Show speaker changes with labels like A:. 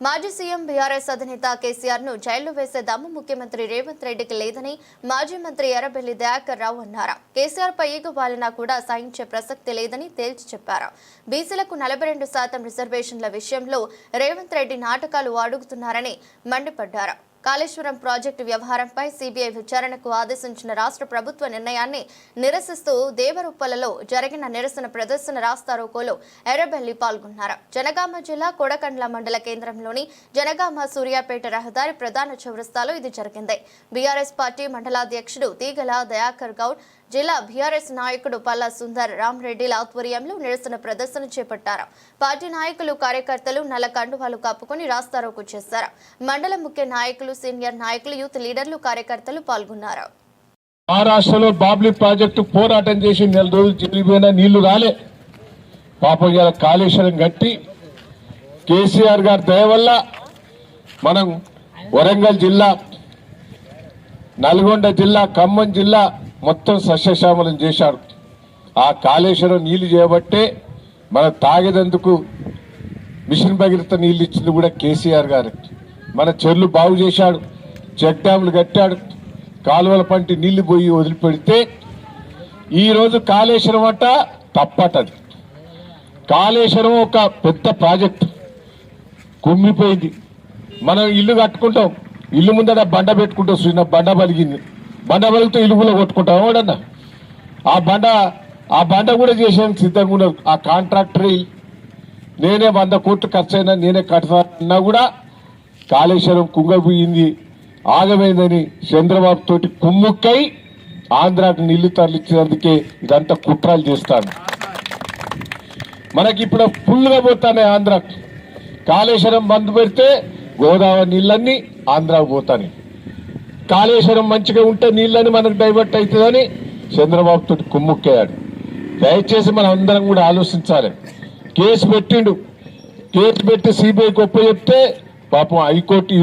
A: మాజీ CM BRS అధినేత కేసీఆర్ను జైల్లో వేసే దమ్ము ముఖ్యమంత్రి రేవంత్ రెడ్డికి లేదని మాజీ మంత్రి ఎర్రబెల్లి దయాకర్ రావు అన్నారు. కేసీఆర్ పై ఈగ కూడా సహించే ప్రసక్తి లేదని తేల్చి చెప్పారు. బీసీలకు నలభై రెండు శాతం రిజర్వేషన్ల విషయంలో రేవంత్ రెడ్డి నాటకాలు అడుగుతున్నారని మండిపడ్డారు. కాళేశ్వరం ప్రాజెక్టు వ్యవహారంపై సిబిఐ విచారణకు ఆదేశించిన రాష్ట్ర ప్రభుత్వ నిర్ణయాన్ని నిరసిస్తూ దేవరుప్పలలో జరిగిన నిరసన ప్రదర్శన రాస్తారోకోలో ఎర్రబెల్లి పాల్గొన్నారు. జనగామ జిల్లా కొడకండ్ల మండల కేంద్రంలోని జనగామ సూర్యాపేట రహదారి ప్రధాన చౌరస్తాలో ఇది జరిగింది. బీఆర్ఎస్ పార్టీ మండలాధ్యక్షుడు తీగల దయాకర్ గౌడ్ జిల్లా బీఆర్ఎస్ నాయకుడు పల్లా సుందర్ రామరెడ్డిల ఆధ్వర్యంలో నిరసన ప్రదర్శన చేపట్టారు. పార్టీ నాయకులు కార్యకర్తలు నల్ల కండువాలు కప్పుకొని రాస్తారోకు చేశారు. మండల ముఖ్య నాయకులు సీనియర్ నాయకులు యూత్ లీడర్లు కార్యకర్తలు పాల్గొన్నారు.
B: మహారాష్ట్రలో బాబ్లీ ప్రాజెక్టు పోరాటం చేసి నెల రోజులు చిరిగిపోయినా నీళ్ళు రాలే. పాపం ఇవాళ కాళేశ్వరం కట్టి కేసీఆర్ గారి దయ వల్ల మనం వరంగల్ జిల్లా నల్గొండ జిల్లా ఖమ్మం జిల్లా మొత్తం సస్యశ్యామలం చేశారు. ఆ కాళేశ్వరం నీళ్ళు చేయబట్టే మన తాగేదందుకు మిషన్ భగీరథ నీళ్ళు ఇచ్చింది కూడా కేసీఆర్ గారు. మన చెర్లు బాగు చేశాడు చెక్ డ్యాములు కట్టాడు కాలువల పంటి నీళ్ళు పోయి వదిలిపెడితే ఈరోజు కాళేశ్వరం అట తప్పటది. కాళేశ్వరం ఒక పెద్ద ప్రాజెక్ట్. కుమ్మిపోయింది. మనం ఇల్లు కట్టుకుంటాం. ఇల్లు ముందర బండ పెట్టుకుంటాం. చూసిన బండ పలిగింది. బండ పలిగితే ఇల్లు కూడా కొట్టుకుంటాం ఎవడన్నా? ఆ బండ ఆ బండ కూడా చేసేందుకు సిద్ధంగా ఉన్నారు ఆ కాంట్రాక్టర్ నేనే వంద కోట్లు ఖర్చు అయినా నేనే కడతానన్నా కూడా కాళేశ్వరం కుంగపోయింది ఆగమైందని చంద్రబాబు తోటి కుమ్ముక్కై ఆంధ్రాకు నీళ్ళు తరలించినందుకే ఇదంతా కుట్రాలు చేస్తాను. మనకి ఇప్పుడు ఫుల్గా పోతానే ఆంధ్ర కాళేశ్వరం బంద్ పెడితే గోదావరి నీళ్ళన్నీ ఆంధ్రాకు పోతాయి. కాళేశ్వరం మంచిగా ఉంటే నీళ్ళని మనకు డైవర్ట్ అవుతుందని చంద్రబాబు తోటి కుమ్ముక్కయ్యాడు దయచేసి మనం అందరం కూడా ఆలోచించాలి. కేసు పెట్టిండు. కేసు పెట్టి సిబిఐ గొప్ప చెప్తే పాపం హైకోర్టు